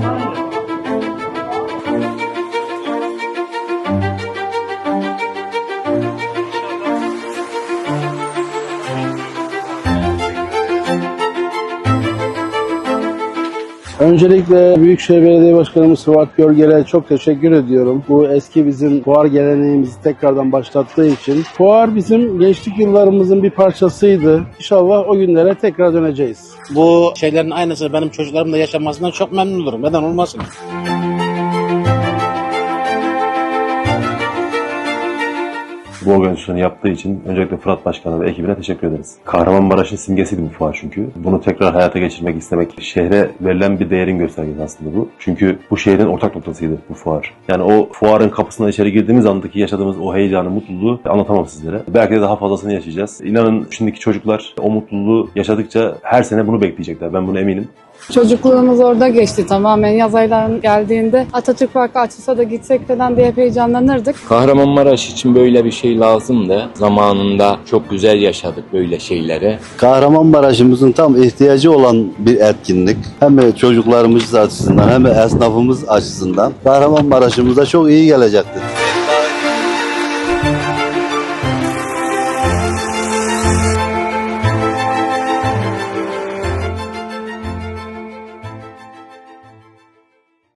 Thank you. Öncelikle Büyükşehir Belediye Başkanımız Fuat Görgel'e çok teşekkür ediyorum. Bu eski bizim fuar geleneğimizi tekrardan başlattığı için. Fuar bizim gençlik yıllarımızın bir parçasıydı. İnşallah o günlere tekrar döneceğiz. Bu şeylerin aynısını benim çocuklarım da yaşamasından çok memnun olurum. Neden olmasın? Bu organizasyonu yaptığı için öncelikle Fırat Başkan'a ve ekibine teşekkür ederiz. Kahramanmaraş'ın simgesiydi bu fuar çünkü. Bunu tekrar hayata geçirmek istemek, şehre verilen bir değerin göstergesi aslında bu. Çünkü bu şehrin ortak noktasıydı bu fuar. Yani o fuarın kapısından içeri girdiğimiz andaki yaşadığımız o heyecanı, mutluluğu anlatamam sizlere. Belki de daha fazlasını yaşayacağız. İnanın şimdiki çocuklar o mutluluğu yaşadıkça her sene bunu bekleyecekler. Ben buna eminim. Çocukluğumuz orada geçti tamamen. Yaz ayların geldiğinde Atatürk Parkı açılsa da gitsek falan diye hep heyecanlanırdık. Kahramanmaraş için böyle bir şey lazımdı. Zamanında çok güzel yaşadık böyle şeyleri. Kahramanmaraş'ımızın tam ihtiyacı olan bir etkinlik. Hem çocuklarımız açısından hem esnafımız açısından Kahramanmaraş'ımıza çok iyi gelecektir.